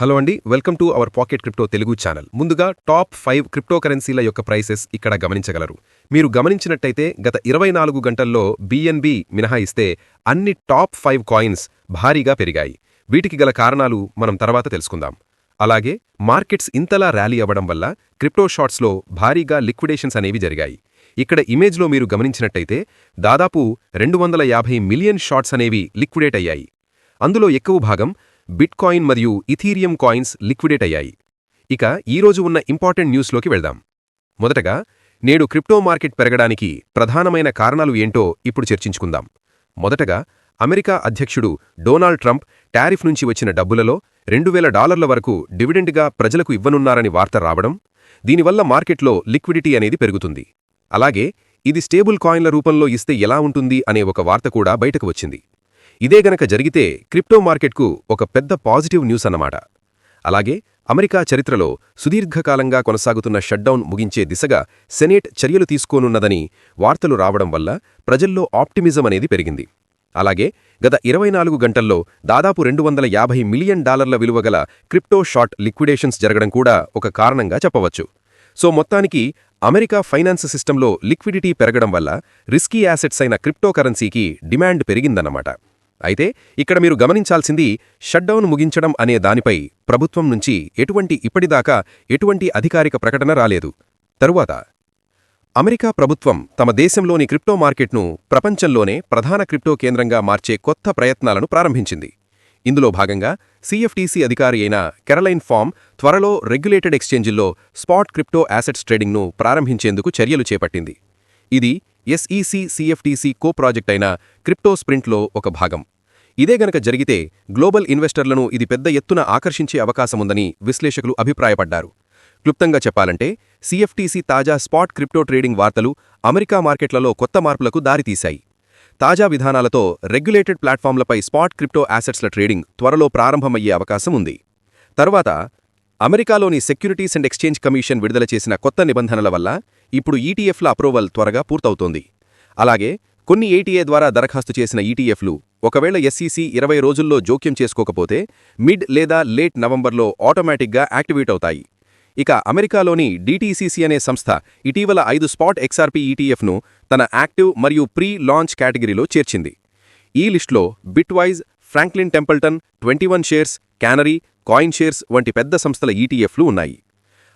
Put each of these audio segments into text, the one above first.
Hello అండి welcome to our pocket crypto Telugu channel. ముందుగా top five crypto కరెన్సీల యొక్క ప్రైసెస్ ఇక్కడ గమనించగలరు. మీరు గమనించినట్టయితే గత ఇరవై నాలుగు గంటల్లో బిఎన్బి మినహాయిస్తే అన్ని టాప్ ఫైవ్ కాయిన్స్ భారీగా పెరిగాయి. వీటికి గల కారణాలు మనం తర్వాత తెలుసుకుందాం. అలాగే మార్కెట్స్ ఇంతలా ర్యాలీ అవ్వడం వల్ల క్రిప్టో షార్ట్స్లో భారీగా లిక్విడేషన్స్ అనేవి జరిగాయి. ఇక్కడ ఇమేజ్లో మీరు గమనించినట్టయితే దాదాపు రెండు వందల యాభై మిలియన్ షార్ట్స్ అనేవి లిక్విడేట్ అయ్యాయి. అందులో ఎక్కువ భాగం బిట్కాయిన్ మరియు ఇథీరియం కాయిన్స్ లిక్విడేట్ అయ్యాయి. ఇక ఈరోజు ఉన్న ఇంపార్టెంట్ న్యూస్లోకి వెళ్దాం. మొదటగా నేడు క్రిప్టో మార్కెట్ పెరగడానికి ప్రధానమైన కారణాలు ఏంటో ఇప్పుడు చర్చించుకుందాం. మొదటగా అమెరికా అధ్యక్షుడు డొనాల్డ్ ట్రంప్ టారిఫ్ నుంచి వచ్చిన డబ్బులలో రెండు వేల డాలర్ల వరకు డివిడెండ్గా ప్రజలకు ఇవ్వనున్నారని వార్త రావడం దీనివల్ల మార్కెట్లో లిక్విడిటీ అనేది పెరుగుతుంది. అలాగే ఇది స్టేబుల్ కాయిన్ల రూపంలో ఇస్తే ఎలా ఉంటుంది అనే ఒక వార్త కూడా బయటకు వచ్చింది. ఇదే గనక జరిగితే క్రిప్టో మార్కెట్కు ఒక పెద్ద పాజిటివ్ న్యూస్ అన్నమాట. అలాగే అమెరికా చరిత్రలో సుదీర్ఘకాలంగా కొనసాగుతున్న షట్డౌన్ ముగించే దిశగా సెనేట్ చర్యలు తీసుకోనున్నదని వార్తలు రావడం వల్ల ప్రజల్లో ఆప్టిమిజం అనేది పెరిగింది. అలాగే గత ఇరవై నాలుగు గంటల్లో దాదాపు రెండు వందల యాభై మిలియన్ డాలర్ల విలువగల క్రిప్టో షార్ట్ లిక్విడేషన్స్ జరగడం కూడా ఒక కారణంగా చెప్పవచ్చు. సో మొత్తానికి అమెరికా ఫైనాన్స్ సిస్టంలో లిక్విడిటీ పెరగడం వల్ల రిస్కీ యాసెట్స్ అయిన క్రిప్టోకరెన్సీకి డిమాండ్ పెరిగిందన్నమాట. అయితే ఇక్కడ మీరు గమనించాల్సింది షట్డౌన్ ముగించడం అనే దానిపై ప్రభుత్వం నుంచి ఎటువంటి ఇప్పటిదాకా ఎటువంటి అధికారిక ప్రకటన రాలేదు. తరువాత అమెరికా ప్రభుత్వం తమ దేశంలోని క్రిప్టో మార్కెట్ను ప్రపంచంలోనే ప్రధాన క్రిప్టో కేంద్రంగా మార్చే కొత్త ప్రయత్నాలను ప్రారంభించింది. ఇందులో భాగంగా సిఎఫ్టీసీ అధికారి అయిన కెరలైన్ ఫామ్ త్వరలో రెగ్యులేటెడ్ ఎక్స్చేంజిల్లో స్పాట్ క్రిప్టో యాసెట్స్ ట్రేడింగ్ను ప్రారంభించేందుకు చర్యలు చేపట్టింది. ఇది ఎస్ఈసి సిఎఫ్టీసీ కో ప్రాజెక్ట్ అయిన క్రిప్టో స్ప్రింట్లో ఒక భాగం. ఇదే గనక జరిగితే గ్లోబల్ ఇన్వెస్టర్లను ఇది పెద్ద ఎత్తున ఆకర్షించే అవకాశముందని విశ్లేషకులు అభిప్రాయపడ్డారు. క్లుప్తంగా చెప్పాలంటే సిఎఫ్టీసీ తాజా స్పాట్ క్రిప్టో ట్రేడింగ్ వార్తలు అమెరికా మార్కెట్లలో కొత్త మార్పులకు దారితీశాయి. తాజా విధానాలతో రెగ్యులేటెడ్ ప్లాట్ఫామ్లపై స్పాట్ క్రిప్టో యాసెట్స్ల ట్రేడింగ్ త్వరలో ప్రారంభమయ్యే అవకాశం ఉంది. తర్వాత అమెరికాలోని సెక్యూరిటీస్ అండ్ ఎక్స్చేంజ్ కమిషన్ విడుదల చేసిన కొత్త నిబంధనల వల్ల ఇప్పుడు ఈటీఎఫ్ల అప్రూవల్ త్వరగా పూర్తవుతోంది. అలాగే కొన్ని ఏటీఏ ద్వారా దరఖాస్తు చేసిన ఈటీఎఫ్లు ఒకవేళ ఎస్సీసీ ఇరవై రోజుల్లో జోక్యం చేసుకోకపోతే మిడ్ లేదా లేట్ నవంబర్లో ఆటోమేటిక్గా యాక్టివేట్ అవుతాయి. ఇక అమెరికాలోని డీటీసీసీ అనే సంస్థ ఇటీవల ఐదు స్పాట్ ఎక్స్ఆర్పీ ఈటీఎఫ్ను తన యాక్టివ్ మరియు ప్రీ లాంచ్ కేటగిరీలో చేర్చింది. ఈ లిస్టులో Bitwise Franklin Templeton twenty one shares Canary coin shares వంటి పెద్ద సంస్థల ఈటీఎఫ్లు ఉన్నాయి.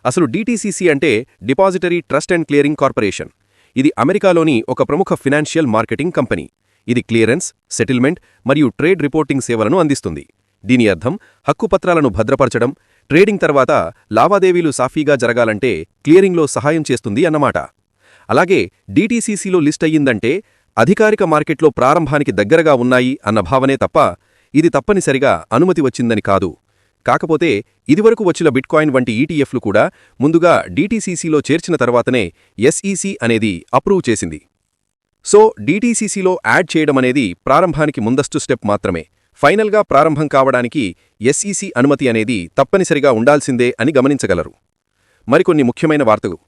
అసలు డీటీసీసీ అంటే depository trust and clearing corporation. ఇది అమెరికాలోని ఒక ప్రముఖ ఫినాన్షియల్ మార్కెటింగ్ కంపెనీ. ఇది క్లియరెన్స్ సెటిల్మెంట్ మరియు ట్రేడ్ రిపోర్టింగ్ సేవలను అందిస్తుంది. దీని అర్థం హక్కుపత్రాలను భద్రపరచడం ట్రేడింగ్ తర్వాత లావాదేవీలు సాఫీగా జరగాలంటే క్లియరింగ్లో సహాయం చేస్తుంది అన్నమాట. అలాగే డీటీసీసీలో లిస్ట్ అయ్యిందంటే అధికారిక మార్కెట్లో ప్రారంభానికి దగ్గరగా ఉన్నాయి అన్న భావనే తప్ప ఇది తప్పనిసరిగా అనుమతి వచ్చిందని కాదు. కాకపోతే ఇదివరకు వచ్చిన బిట్కాయిన్ వంటి ఈటీఎఫ్లు కూడా ముందుగా డీటీసీసీలో చేర్చిన తర్వాతనే ఎస్ఈసీ అనేది అప్రూవ్ చేసింది. సో డీటీసీసీలో యాడ్ చేయడమనేది ప్రారంభానికి ముందస్తు స్టెప్ మాత్రమే. ఫైనల్గా ప్రారంభం కావడానికి ఎస్ఈసీ అనుమతి అనేది తప్పనిసరిగా ఉండాల్సిందే అని గమనించగలరు. మరికొన్ని ముఖ్యమైన వార్తలు.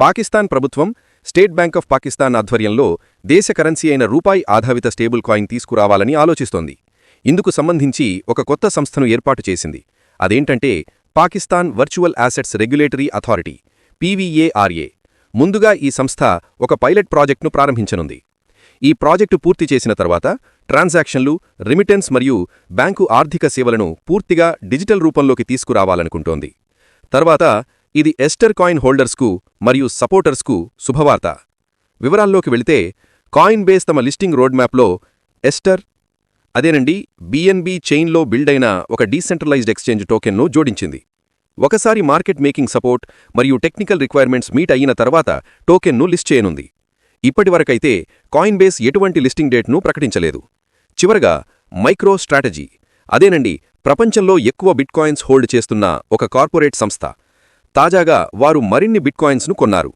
పాకిస్తాన్ ప్రభుత్వం స్టేట్ బ్యాంక్ ఆఫ్ పాకిస్తాన్ ఆధ్వర్యంలో దేశ కరెన్సీ అయిన రూపాయి ఆధారిత స్టేబుల్ కాయిన్ తీసుకురావాలని ఆలోచిస్తోంది. ఇందుకు సంబంధించి ఒక కొత్త సంస్థను ఏర్పాటు చేసింది. అదేంటంటే Pakistan virtual assets regulatory authority PVARA. ముందుగా ఈ సంస్థ ఒక పైలట్ ప్రాజెక్టును ప్రారంభించనుంది. ఈ ప్రాజెక్టు పూర్తి చేసిన తర్వాత ట్రాన్సాక్షన్లు రిమిటెన్స్ మరియు బ్యాంకు ఆర్థిక సేవలను పూర్తిగా డిజిటల్ రూపంలోకి తీసుకురావాలనుకుంటోంది. తర్వాత ఇది ఎస్టర్ కాయిన్ హోల్డర్స్కు మరియు సపోర్టర్స్కు శుభవార్త. వివరాల్లోకి వెళితే కాయిన్ బేస్ తమ లిస్టింగ్ రోడ్ మ్యాప్లో ఎస్టర్ అదేనండి బిఎన్బి చైన్లో బిల్డ్ అయిన ఒక డీసెంట్రలైజ్డ్ ఎక్స్చేంజ్ టోకెన్ను జోడించింది. ఒకసారి మార్కెట్ మేకింగ్ సపోర్ట్ మరియు టెక్నికల్ రిక్వైర్మెంట్స్ మీట్ అయిన తర్వాత టోకెన్ను లిస్ట్ చేయనుంది. ఇప్పటివరకైతే కాయిన్ బేస్ ఎటువంటి లిస్టింగ్ డేట్ను ప్రకటించలేదు. చివరగా మైక్రో స్ట్రాటజీ. అదేనండి ప్రపంచంలో ఎక్కువ బిట్కాయిన్స్ హోల్డ్ చేస్తున్న ఒక కార్పొరేట్ సంస్థ. తాజాగా వారు మరిన్ని బిట్కాయిన్స్ను కొన్నారు.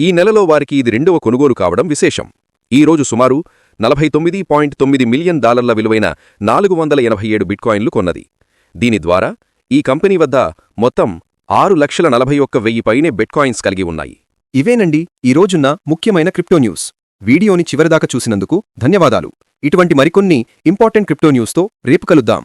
ఈ నెలలో వారికి ఇది రెండవ కొనుగోలు కావడం విశేషం. ఈరోజు సుమారు నలభై తొమ్మిది పాయింట్ తొమ్మిది మిలియన్ డాలర్ల విలువైన నాలుగు వందల ఎనభై ఏడు బిట్కాయిన్లు కొన్నది. దీని ద్వారా ఈ కంపెనీ వద్ద మొత్తం ఆరు లక్షల నలభై ఒక్క వెయ్యి పైనే బిట్కాయిన్స్ కలిగి ఉన్నాయి. ఇవేనండి ఈ రోజున్న ముఖ్యమైన క్రిప్టో న్యూస్. వీడియోని చివరిదాకా చూసినందుకు ధన్యవాదాలు. ఇటువంటి మరికొన్ని ఇంపార్టెంట్ క్రిప్టో న్యూస్తో రేపు కలుద్దాం.